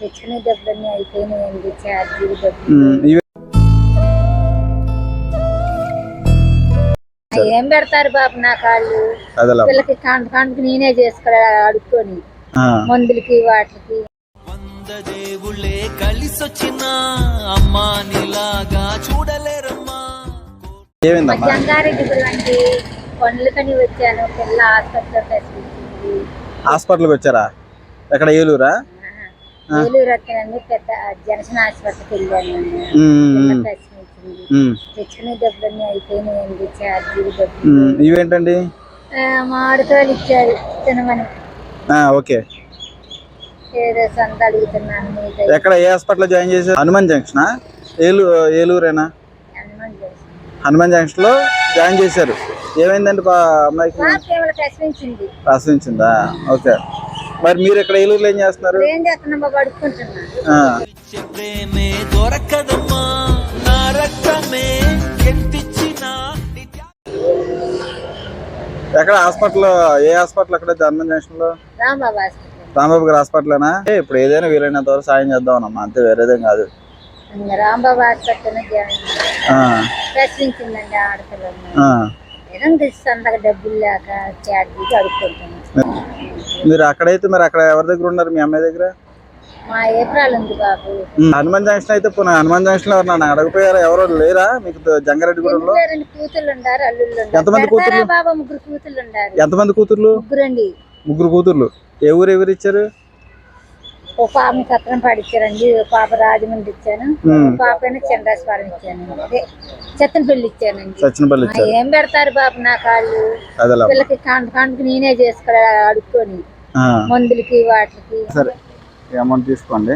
తెచ్చుకునే డబ్బులన్నీ అయిపోయినాయండి ఛార్జీలు డబ్బులు. ఉమ్, ఇవి ఏం పెడతారు బాబు నా కాళ్ళు? పిల్లకి కాంట కాంటకి నేనే చేసుకోవాలి అడుక్కొని ఆ, మందులకి వాటికి. వంద దేవుళ్ళే కలిసొచ్చిన అమ్మా నీలాగా చూడలేరమ్మా. జంగారెడ్డి గుడి పనులకని వచ్చాను పిల్ల ప్రశ్నించింది హాస్పిటల్కి వచ్చారా? ఎక్కడ ఏలూరా? ఏలూరు పెద్ద జనసేన ఆసుపత్రికి వెళ్ళాను తెచ్చుకునే డబ్బులన్నీ అయిపోయినాయండి ఛార్జీలు డబ్బులు. ఇవేంటండి? మామిడికాయలు ఇచ్చారు తినమని. ఓకే. ఏదో సొంత అడుగుతున్నాను మీకు ఎక్కడ ఏ హాస్పిటల్లో జాయిన్ చేశారు? హనుమాన్ జంక్షనా? ఏలూ ఏలూరేనా? హనుమాన్ జంక్షన్. లో జాయిన్ చేశారు. ఏమైందండి అమ్మాయికి? ప్రశ్నించింది? ప్రసవించిందా ఓకే. మరి మీరు ఇక్కడ ఏలూరులో ఏం చేస్తున్నారు? ఏం ప్రేమే దొరకదమ్మా నా రక్తమే ఎంతిచ్చినా ఎక్కడ హాస్పిటల్ ఏ హాస్పిటల్ అక్కడ హనుమాన్ జంక్షన్లో రాంబాబు హాస్పిటల్. రాంబాబు గారి హాస్పిటల్నా? ఇప్పుడు ఏదైనా వీలైనంత వరకు సాయం చేద్దామన్నమ్మా అంతే వేరేదేం కాదు. ఇంకా రాంబాబు హాస్పిటల్ ప్రశ్నించిందండి ఆడపిల్లలు డబ్బులు లేక మీరు అక్కడైతే మరి అక్కడ ఎవరి దగ్గర ఉన్నారు? మీ అమ్మాయి దగ్గర? మా ఏప్రాలు ఉంది బాబు. హనుమాన్ జంక్షన్ అయితే పోనీ హనుమాన్ జంక్షన్లో ఎవరు అడగపోయారా? ఎవరో లేరా మీకు కూతుళ్ళు ఉండారు అల్లుళ్ళు ఎంతమంది బాబా ముగ్గురు ఉండారు. ఎంతమంది కూతుర్లు? ముగ్గురండి. ముగ్గురు కూతుర్లు. ఏ ఊరు ఎవరు ఇచ్చారు? ఓ పాపని సత్రం పాడిచ్చారండి పాప రాజమండ్రి ఇచ్చాను పాప చంద్రాస్వరం ఇచ్చాను. అదే చెత్తనపల్లి ఇచ్చానండి. సచ్చినపల్లి ఆ, ఇచ్చారు. ఏం పెడతారు బాబు నా కాళ్ళు? అదేలా? పిల్లకి కాంట కాంటకి నేనే చేసుకోవాలి అడుక్కొని మందులకి వాటికి. సరే అమౌంట్ తీసుకోండి.